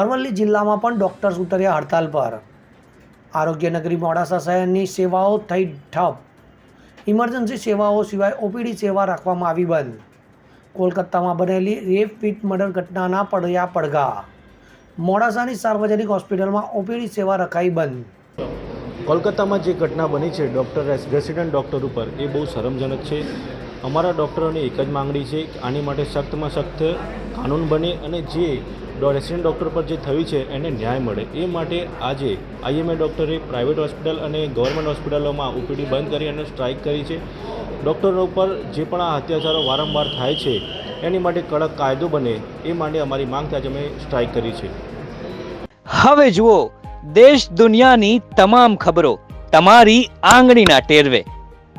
અરવલ્લી જિલ્લામાં પણ ડૉક્ટર્સ ઉતર્યા હડતાલ પર. આરોગ્યનગરી મોડાસા શહેરની સેવાઓ થઈ ઠપ. ઇમરજન્સી સેવાઓ સિવાય ઓપીડી સેવા રાખવામાં આવી બંધ. કોલકાતામાં બનેલી રેપ વિથ મર્ડર ઘટનાના પડ્યા પડઘા. મોડાસાની સાર્વજનિક હોસ્પિટલમાં ઓપીડી સેવા રખાઈ બંધ. કોલકાતામાં જે ઘટના બની છે ડૉક્ટર રેસિડન્ટ ડૉક્ટર ઉપર, એ બહુ શરમજનક છે. અમારા ડૉક્ટરોની એક જ માંગણી છે કે આની માટે સખ્તમાં સખ્ત કાનૂન બને અને જે રેસિડેન્ટ ડૉક્ટર પર જે થયું છે એને ન્યાય મળે. એ માટે આજે આઈએમએ ડૉક્ટરે પ્રાઇવેટ હોસ્પિટલ અને ગવર્મેન્ટ હોસ્પિટલોમાં ઓપીડી બંધ કરી અને સ્ટ્રાઇક કરી છે. ડૉક્ટરો પર જે પણ આ અત્યાચારો વારંવાર થાય છે, એની માટે કડક કાયદો બને. એ માટે અમારી માંગ આજે અમે સ્ટ્રાઇક કરી છે. હવે જુઓ, દેશ દુનિયાની તમામ ખબરો તમારી આંગળીના ટેરવે.